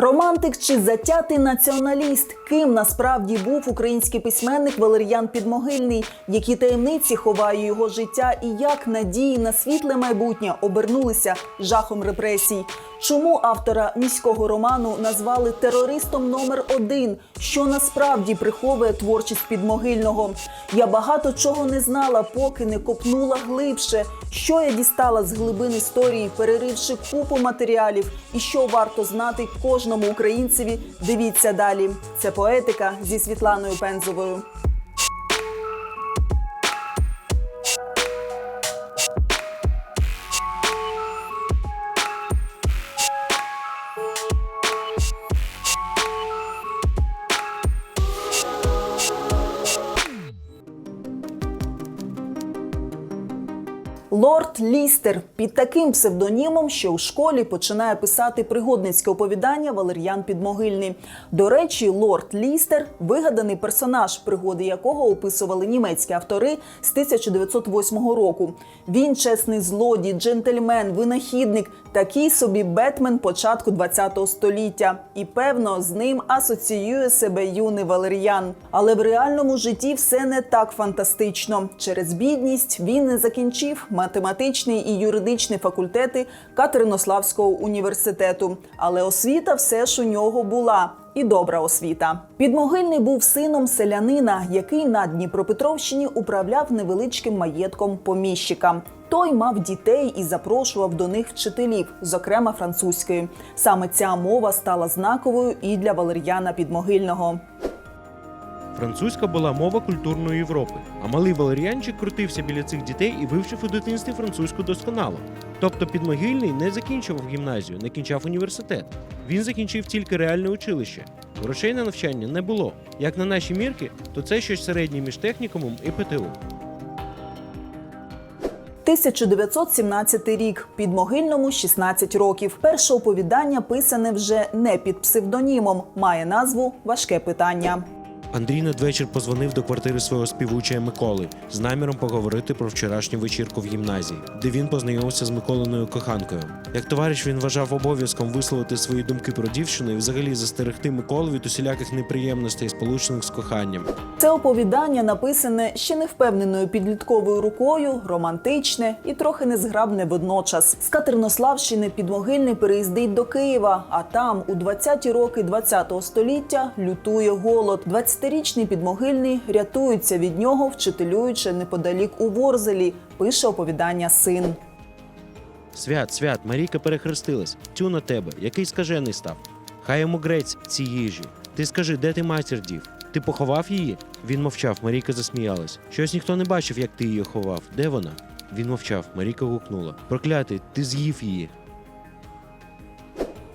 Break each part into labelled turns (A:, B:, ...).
A: Романтик чи затятий націоналіст? Ким насправді був український письменник Валер'ян Підмогильний? Які таємниці ховає його життя, і як надії на світле майбутнє обернулися жахом репресій? Чому автора міського роману назвали терористом номер один? Що насправді приховує творчість підмогильного? Я багато чого не знала, поки не копнула глибше. Що я дістала з глибин історії, переривши купу матеріалів, і що варто знати кожному українцеві? Дивіться далі. Це поетика зі Світланою Пензовою. Лістер під таким псевдонімом, що у школі починає писати пригодницьке оповідання Валер'ян Підмогильний. До речі, лорд Лістер вигаданий персонаж, пригоди якого описували німецькі автори з 1908 року. Він чесний злодій, джентльмен, винахідник, такий собі Бетмен початку ХХ століття. І певно, з ним асоціює себе юний Валер'ян. Але в реальному житті все не так фантастично. Через бідність він не закінчив математичний і юридичний факультети Катеринославського університету. Але освіта все ж у нього була. І добра освіта. Підмогильний був сином селянина, який на Дніпропетровщині управляв невеличким маєтком поміщика. Той мав дітей і запрошував до них вчителів, зокрема французької. Саме ця мова стала знаковою і для Валер'яна Підмогильного.
B: Французька була мова культурної Європи, а малий Валеріанчик крутився біля цих дітей і вивчив у дитинстві французьку досконало. Тобто підмогильний не закінчував гімназію, не кінчав університет. Він закінчив тільки реальне училище. Грошей на навчання не було. Як на наші мірки, то це щось середнє між технікумом і ПТУ.
A: 1917 рік під могильному 16 років. Перше оповідання писане вже не під псевдонімом, має назву Важке питання.
B: Андрій надвечір позвонив до квартири свого співучая Миколи з наміром поговорити про вчорашню вечірку в гімназії, де він познайомився з Миколиною коханкою. Як товариш він вважав обов'язком висловити свої думки про дівчину і взагалі застерегти Миколу від усіляких неприємностей, сполучених з коханням.
A: Це оповідання написане ще не впевненою підлітковою рукою, романтичне і трохи незграбне водночас. З Катеринославщини підмогильний переїздить до Києва, а там у 20-ті роки 20-го століття лютує голод. 20-річний підмогильний рятується від нього, вчителюючи неподалік у Ворзелі. Пише оповідання син.
B: Свят, свят, Марійка перехрестилась. Тю на тебе, який скажений став. Хай йому грець ці їжі. Ти скажи, де ти матір дів? Ти поховав її? Він мовчав, Марійка засміялась. Щось ніхто не бачив, як ти її ховав. Де вона? Він мовчав, Марійка гукнула. Проклятий, ти з'їв її.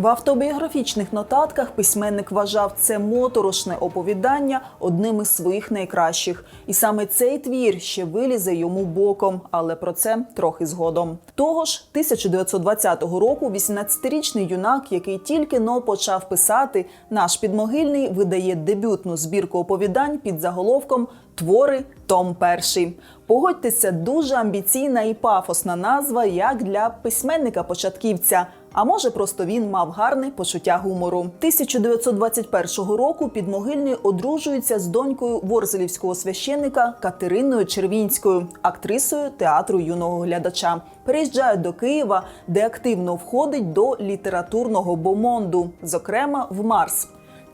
A: В автобіографічних нотатках письменник вважав це моторошне оповідання одним із своїх найкращих. І саме цей твір ще вилізе йому боком, але про це трохи згодом. Того ж 1920 року 18-річний юнак, який тільки но почав писати, наш підмогильний видає дебютну збірку оповідань під заголовком Твори Том Перший. Погодьтеся, дуже амбіційна і пафосна назва, як для письменника-початківця. А може, просто він мав гарне почуття гумору. 1921 року підмогильний одружується з донькою ворзелівського священника Катериною Червінською, актрисою театру юного глядача. Переїжджає до Києва, де активно входить до літературного бомонду, зокрема в Марс.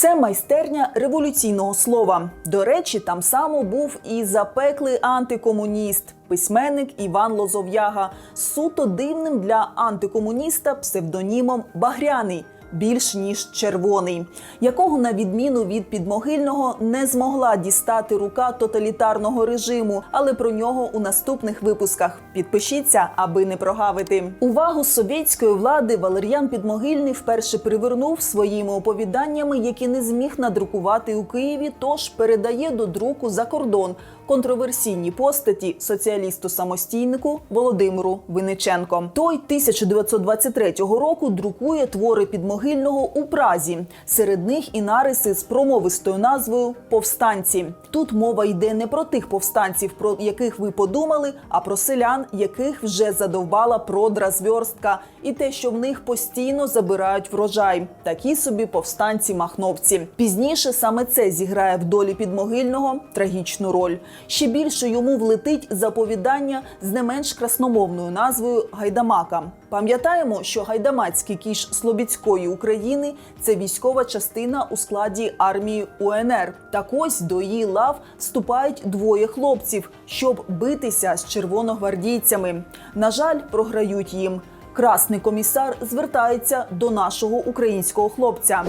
A: Це майстерня революційного слова. До речі, там само був і запеклий антикомуніст, письменник Іван Лозов'яга суто дивним для антикомуніста псевдонімом Багряний. Більш ніж червоний, якого на відміну від підмогильного не змогла дістати рука тоталітарного режиму, але про нього у наступних випусках. Підпишіться, аби не прогавити. Увагу совєтської влади Валер'ян Підмогильний вперше привернув своїми оповіданнями, які не зміг надрукувати у Києві, тож передає до друку за кордон контроверсійні постаті соціалісту самостійнику Володимиру Винниченко. Той 1923 року друкує твори підмогильного у Празі. Серед них і нариси з промовистою назвою Повстанці. Тут мова йде не про тих повстанців, про яких ви подумали, а про селян, селян, яких вже задовбала продра продразверстка, і те, що в них постійно забирають врожай. Такі собі повстанці-махновці. Пізніше саме це зіграє в долі підмогильного трагічну роль. Ще більше йому влетить заповідання з не менш красномовною назвою Гайдамака. Пам'ятаємо, що гайдамацький кіш Слобідської України це військова частина у складі армії УНР. Так ось до її лав вступають двоє хлопців, щоб битися з червоногвардійцями. На жаль, програють їм. Красний комісар звертається до нашого українського хлопця.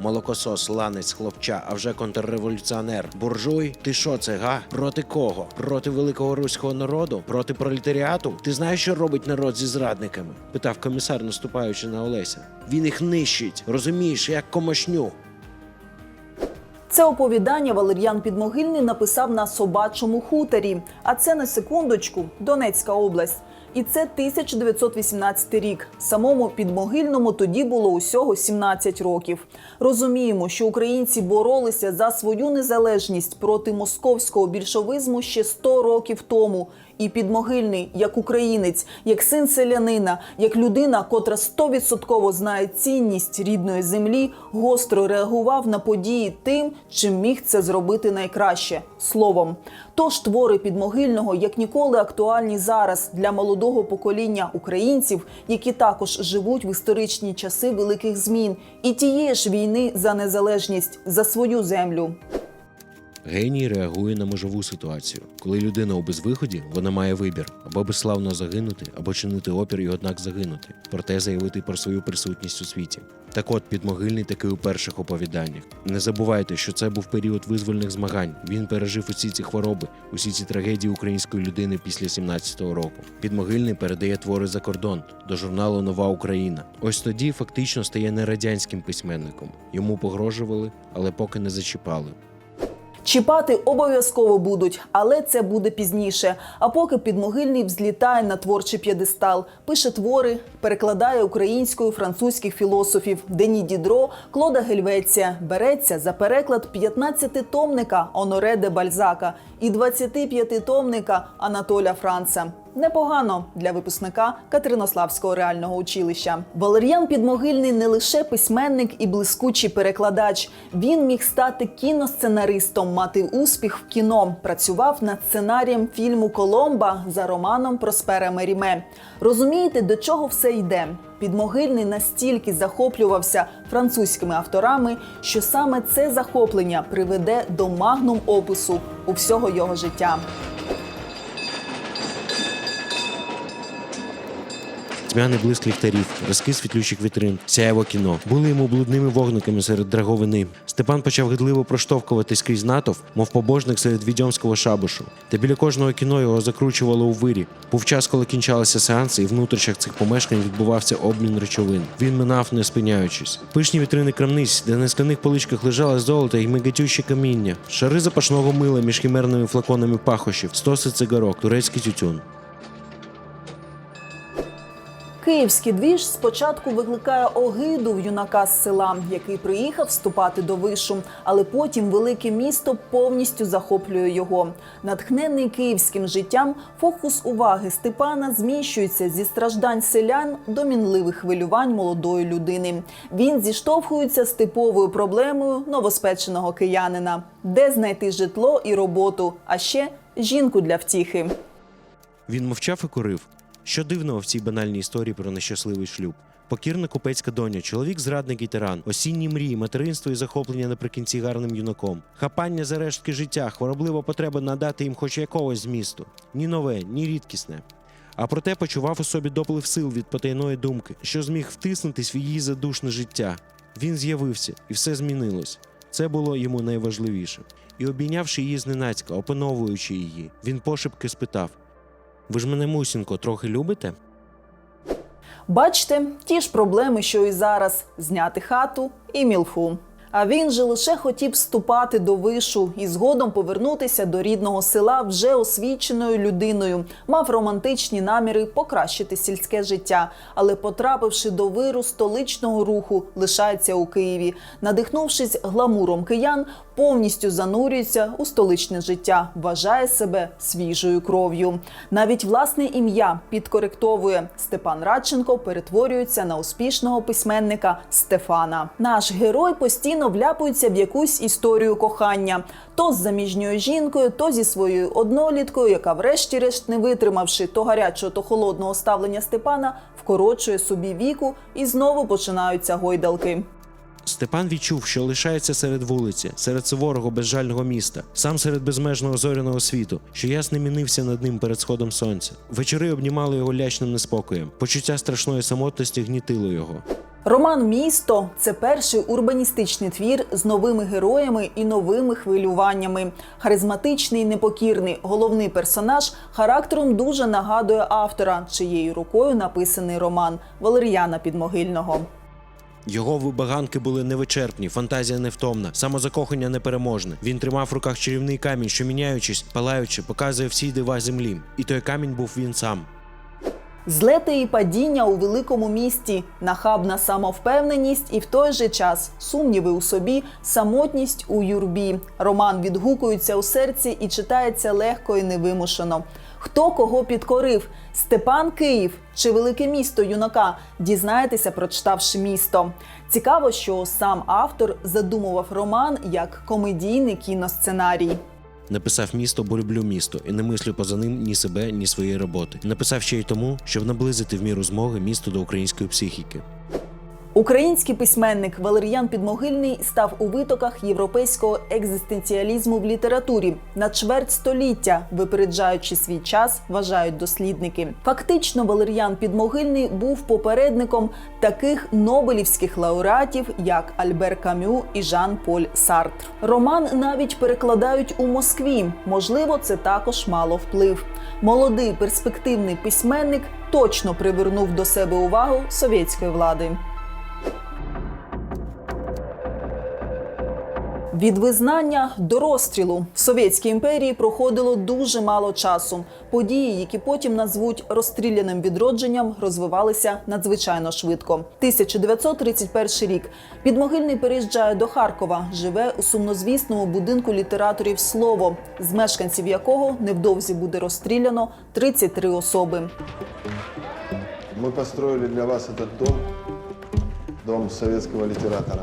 B: Молокосос, ланець, хлопча, а вже контрреволюціонер. Буржуй? Ти що це, га? Проти кого? Проти великого руського народу? Проти пролетаріату? Ти знаєш, що робить народ зі зрадниками? питав комісар, наступаючи на Олеся. Він їх нищить, розумієш, як комашню.
A: Це оповідання Валер'ян Підмогильний написав на собачому хуторі. А це на секундочку Донецька область. І це 1918 рік. Самому підмогильному тоді було усього 17 років. Розуміємо, що українці боролися за свою незалежність проти московського більшовизму ще 100 років тому. І підмогильний, як українець, як син селянина, як людина, котра стовідсотково знає цінність рідної землі, гостро реагував на події тим, чим міг це зробити найкраще словом. Тож твори підмогильного як ніколи актуальні зараз для молодого покоління українців, які також живуть в історичні часи великих змін і тієї ж війни за незалежність за свою землю.
B: Геній реагує на межову ситуацію. Коли людина у безвиході, вона має вибір або безславно загинути, або чинити опір і однак загинути, проте заявити про свою присутність у світі. Так от підмогильний такий у перших оповіданнях. Не забувайте, що це був період визвольних змагань. Він пережив усі ці хвороби, усі ці трагедії української людини після 17-го року. Підмогильний передає твори за кордон до журналу Нова Україна. Ось тоді фактично стає не радянським письменником. Йому погрожували, але поки не зачіпали.
A: Чіпати обов'язково будуть, але це буде пізніше. А поки підмогильний взлітає на творчий п'єдестал, пише твори, перекладає українською французьких філософів Дені Дідро, Клода Гельвеція, береться за переклад 15-томника Оноре де Бальзака і 25-томника Анатоля Франца. Непогано для випускника Катеринославського реального училища. Валер'ян Підмогильний не лише письменник і блискучий перекладач. Він міг стати кіносценаристом, мати успіх в кіно. Працював над сценарієм фільму Коломба за романом Проспера Меріме. Розумієте, до чого все йде? Підмогильний настільки захоплювався французькими авторами, що саме це захоплення приведе до магнум опису у всього його життя.
B: Тьмяний блиск ліхтарів, розкис світлючих вітрин, сяєво кіно були йому блудними вогниками серед драговини. Степан почав гидливо проштовхуватись крізь натовп, мов побожник серед відьомського шабушу. Та біля кожного кіно його закручувало у вирі. Був час, коли кінчалися сеанси, і в внутрішнях цих помешкань відбувався обмін речовин. Він минав, не спиняючись. Пишні вітрини крамниць, де на скляних поличках лежало золото і мигатюче каміння, шари запашного мила між хімерними флаконами пахощів, стоси цигарок, турецький тютюн.
A: Київський двіж спочатку викликає огиду в юнака з села, який приїхав вступати до вишу, але потім велике місто повністю захоплює його. Натхнений київським життям, фокус уваги Степана зміщується зі страждань селян до мінливих хвилювань молодої людини. Він зіштовхується з типовою проблемою новоспеченого киянина, де знайти житло і роботу, а ще жінку для втіхи.
B: Він мовчав і курив. Що дивного в цій банальній історії про нещасливий шлюб? Покірна купецька доня, чоловік зрадник і тиран, осінні мрії, материнство і захоплення наприкінці гарним юнаком, хапання за рештки життя, хвороблива потреба надати їм хоч якогось змісту, ні нове, ні рідкісне. А проте почував у собі доплив сил від потайної думки, що зміг втиснутись в її задушне життя. Він з'явився, і все змінилось. Це було йому найважливіше. І обійнявши її зненацька, опановуючи її, він пошепки спитав: Ви ж мене, мусінко, трохи любите?
A: Бачите, ті ж проблеми, що і зараз: зняти хату і мілфу. А він же лише хотів вступати до вишу і згодом повернутися до рідного села вже освіченою людиною. Мав романтичні наміри покращити сільське життя, але потрапивши до виру столичного руху, лишається у Києві. Надихнувшись гламуром киян, повністю занурюється у столичне життя, вважає себе свіжою кров'ю. Навіть власне ім'я підкоректовує. Степан Радченко перетворюється на успішного письменника Стефана. Наш герой постійно вляпується в якусь історію кохання. То з заміжньою жінкою, то зі своєю одноліткою, яка, врешті-решт, не витримавши то гарячого, то холодного ставлення Степана, вкорочує собі віку і знову починаються гойдалки.
B: Степан відчув, що лишається серед вулиці, серед суворого безжального міста, сам серед безмежного зоряного світу, що ясно мінився над ним перед сходом сонця. Вечори обнімали його лячним неспокоєм. Почуття страшної самотності гнітило його.
A: Роман Місто це перший урбаністичний твір з новими героями і новими хвилюваннями. Харизматичний, непокірний головний персонаж характером дуже нагадує автора, чиєю рукою написаний роман Валер'яна Підмогильного.
B: Його вибаганки були невичерпні, фантазія невтомна, самозакохання непереможне. Він тримав в руках чарівний камінь, що міняючись, палаючи, показує всі дива землі. І той камінь був він сам.
A: Злети і падіння у великому місті, нахабна самовпевненість і в той же час сумніви у собі, самотність у юрбі. Роман відгукується у серці і читається легко і невимушено. Хто кого підкорив? Степан Київ чи велике місто юнака? Дізнаєтеся, прочитавши місто. Цікаво, що сам автор задумував роман як комедійний кіносценарій.
B: Написав місто, бо люблю місто, і не мислю поза ним ні себе, ні своєї роботи. Написав ще й тому, щоб наблизити в міру змоги місто до української психіки.
A: Український письменник Валер'ян Підмогильний став у витоках європейського екзистенціалізму в літературі на чверть століття, випереджаючи свій час, вважають дослідники. Фактично, Валер'ян Підмогильний був попередником таких нобелівських лауреатів, як Альбер Камю і Жан-Поль Сартр. Роман навіть перекладають у Москві. Можливо, це також мало вплив. Молодий перспективний письменник точно привернув до себе увагу совєтської влади. Від визнання до розстрілу в Совєтській імперії проходило дуже мало часу. Події, які потім назвуть розстріляним відродженням, розвивалися надзвичайно швидко. 1931 рік підмогильний переїжджає до Харкова, живе у сумнозвісному будинку літераторів Слово, з мешканців якого невдовзі буде розстріляно 33 особи.
C: Мы построили для вас этот дом, дом советского литератора.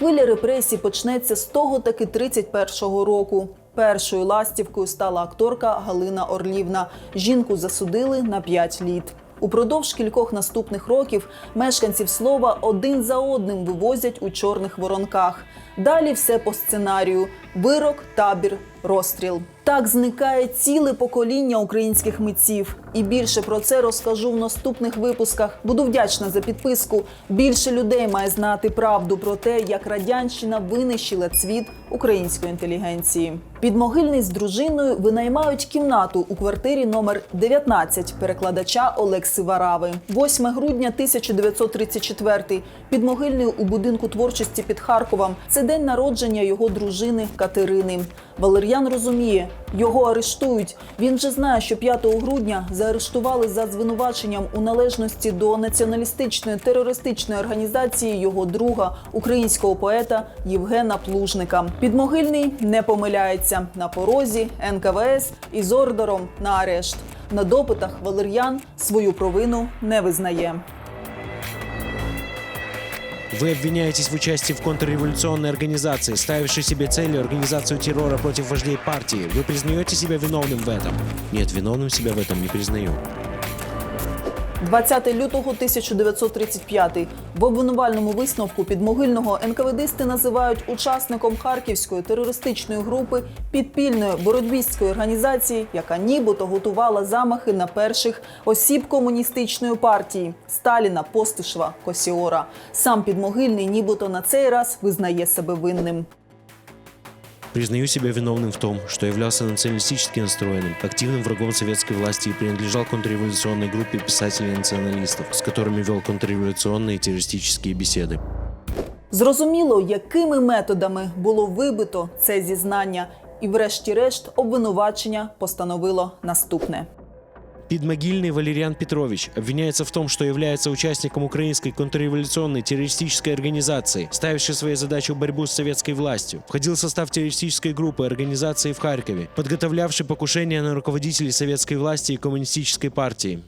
A: Хвиля репресій почнеться з того таки 31-го року. Першою ластівкою стала акторка Галина Орлівна. Жінку засудили на 5 літ. Упродовж кількох наступних років мешканців слова один за одним вивозять у чорних воронках. Далі все по сценарію: вирок, табір, розстріл. Так зникає ціле покоління українських митців. І більше про це розкажу в наступних випусках. Буду вдячна за підписку. Більше людей має знати правду про те, як радянщина винищила цвіт української інтелігенції. Підмогильний з дружиною винаймають кімнату у квартирі номер 19 перекладача Олекси Варави. 8 грудня 1934 Підмогильний у будинку творчості під Харковом. Це день народження його дружини Катерини. Валер'ян розуміє, його арештують. Він же знає, що 5 грудня заарештували за звинуваченням у належності до націоналістичної терористичної організації його друга, українського поета Євгена Плужника. Підмогильний не помиляється на порозі НКВС із ордером на арешт. На допитах Валер'ян свою провину не визнає.
B: Вы обвиняетесь в участии в контрреволюционной организации, ставившей себе целью организацию террора против вождей партии. Вы признаете себя виновным в этом? Нет, виновным себя в этом не признаю.
A: 20 лютого 1935 в обвинувальному висновку підмогильного НКВДисти називають учасником харківської терористичної групи підпільної боротьбістської організації, яка нібито готувала замахи на перших осіб комуністичної партії Сталіна, Постишева, Косіора. Сам підмогильний, нібито на цей раз визнає себе винним.
B: Признаю себя виновным в том, что являлся националистически настроенным, активным врагом советской власти и принадлежал контрреволюционной группе писателей-националистов, с которыми вел контрреволюционные террористические беседы.
A: Зрозуміло, якими методами було вибито це зізнання, і, врешті-решт, обвинувачення постановило наступне.
B: Подмогильный Валерьян Петрович обвиняется в том, что является участником украинской контрреволюционной террористической организации, ставившей своей задачей борьбу с советской властью. Входил в состав террористической группы организации в Харькове, подготовлявшей покушения на руководителей советской власти и коммунистической партии.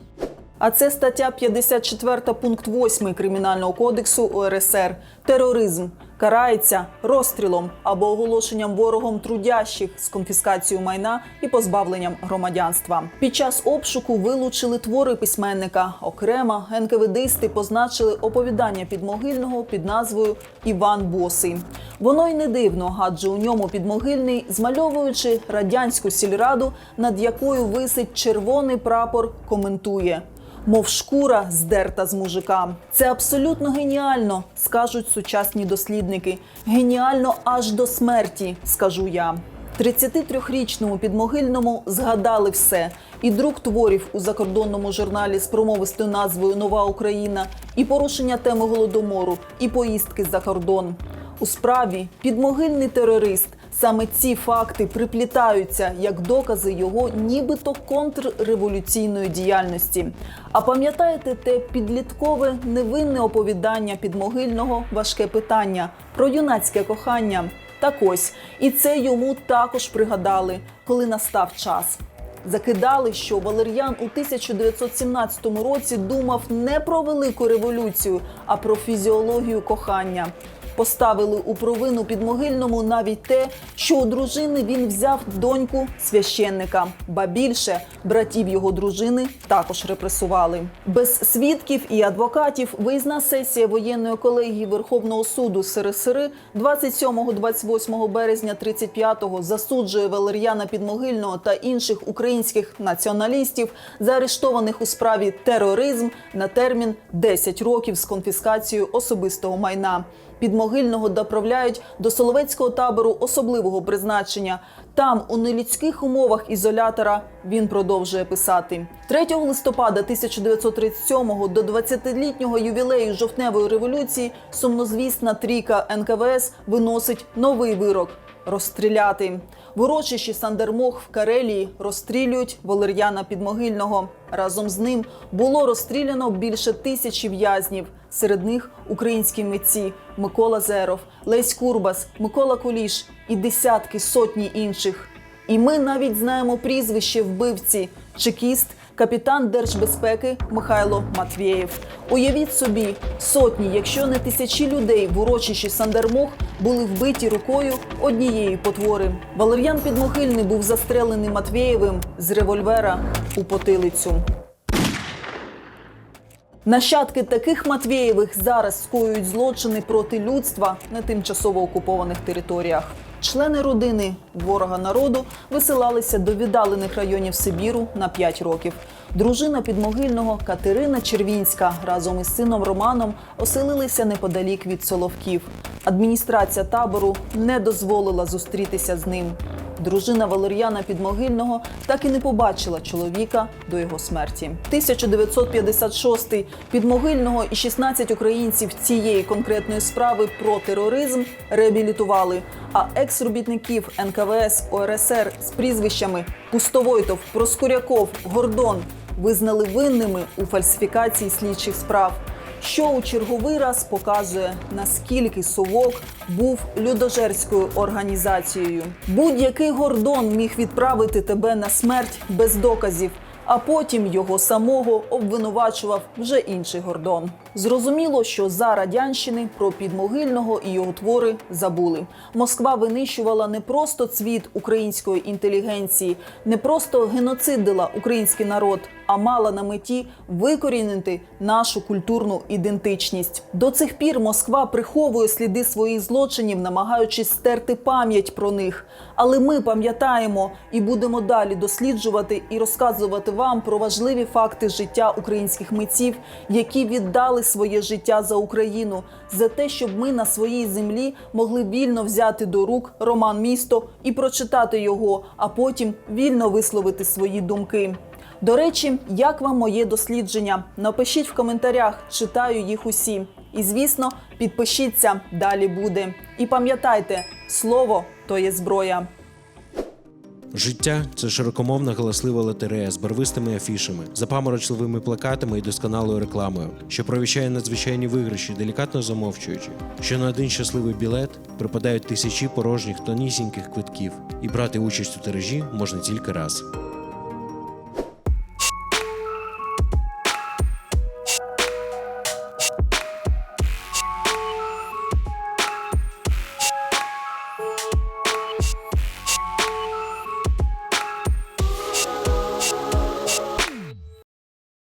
A: А це стаття 54 пункт 8 Кримінального кодексу УРСР. Тероризм карається розстрілом або оголошенням ворогом трудящих з конфіскацією майна і позбавленням громадянства. Під час обшуку вилучили твори письменника. Окремо НКВДисти позначили оповідання підмогильного під назвою Іван Босий. Воно й не дивно, адже у ньому підмогильний, змальовуючи радянську сільраду, над якою висить червоний прапор, коментує. Мов шкура здерта з мужика. Це абсолютно геніально, скажуть сучасні дослідники. Геніально аж до смерті, скажу я. 33-річному підмогильному згадали все: і друк творів у закордонному журналі з промовистою назвою Нова Україна, і порушення теми голодомору, і поїздки за кордон. У справі підмогильний терорист. Саме ці факти приплітаються як докази його нібито контрреволюційної діяльності. А пам'ятаєте те підліткове невинне оповідання підмогильного важке питання про юнацьке кохання? Так ось, і це йому також пригадали, коли настав час. Закидали, що Валер'ян у 1917 році думав не про велику революцію, а про фізіологію кохання. Поставили у провину підмогильному навіть те, що у дружини він взяв доньку священника. Ба більше братів його дружини також репресували. Без свідків і адвокатів виїзна сесія воєнної колегії Верховного суду СРСР 27-28 березня 35-го засуджує Валер'яна Підмогильного та інших українських націоналістів, заарештованих у справі тероризм на термін 10 років з конфіскацією особистого майна. Підмогильного доправляють до Соловецького табору особливого призначення. Там, у нелюдських умовах ізолятора, він продовжує писати 3 листопада 1937 до 20-літнього ювілею жовтневої революції. Сумнозвісна трійка НКВС виносить новий вирок розстріляти. В урочищі Сандермох в Карелії розстрілюють Валер'яна Підмогильного. Разом з ним було розстріляно більше тисячі в'язнів. Серед них українські митці Микола Зеров, Лесь Курбас, Микола Куліш і десятки сотні інших. І ми навіть знаємо прізвище вбивці чекіст, капітан держбезпеки Михайло Матвєєв. Уявіть собі, сотні, якщо не тисячі людей в урочищі Сандермох були вбиті рукою однієї потвори. Валер'ян Підмогильний був застрелений Матвєєвим з револьвера у потилицю. Нащадки таких Матвєєвих зараз скоюють злочини проти людства на тимчасово окупованих територіях. Члени родини ворога народу висилалися до віддалених районів Сибіру на 5 років. Дружина підмогильного Катерина Червінська разом із сином Романом оселилися неподалік від Соловків. Адміністрація табору не дозволила зустрітися з ним. Дружина Валер'яна Підмогильного так і не побачила чоловіка до його смерті. 1956 Підмогильного і 16 українців цієї конкретної справи про тероризм реабілітували. А екс-робітників НКВС ОРСР з прізвищами Пустовойтов, Проскуряков, Гордон визнали винними у фальсифікації слідчих справ що у черговий раз показує, наскільки совок був людожерською організацією. Будь-який гордон міг відправити тебе на смерть без доказів. А потім його самого обвинувачував вже інший гордон. Зрозуміло, що за радянщини про підмогильного і його твори забули. Москва винищувала не просто цвіт української інтелігенції, не просто геноцидила український народ, а мала на меті викорінити нашу культурну ідентичність. До цих пір Москва приховує сліди своїх злочинів, намагаючись стерти пам'ять про них. Але ми пам'ятаємо і будемо далі досліджувати і розказувати вам про важливі факти життя українських митців, які віддали своє життя за Україну, за те, щоб ми на своїй землі могли вільно взяти до рук роман місто і прочитати його, а потім вільно висловити свої думки. До речі, як вам моє дослідження? Напишіть в коментарях, читаю їх усі. І звісно, підпишіться, далі буде. І пам'ятайте, слово то є зброя.
B: Життя це широкомовна галаслива лотерея з барвистими афішами, запаморочливими плакатами і досконалою рекламою, що провіщає надзвичайні виграші, делікатно замовчуючи, що на один щасливий білет припадають тисячі порожніх тонісіньких квитків, і брати участь у тиражі можна тільки раз.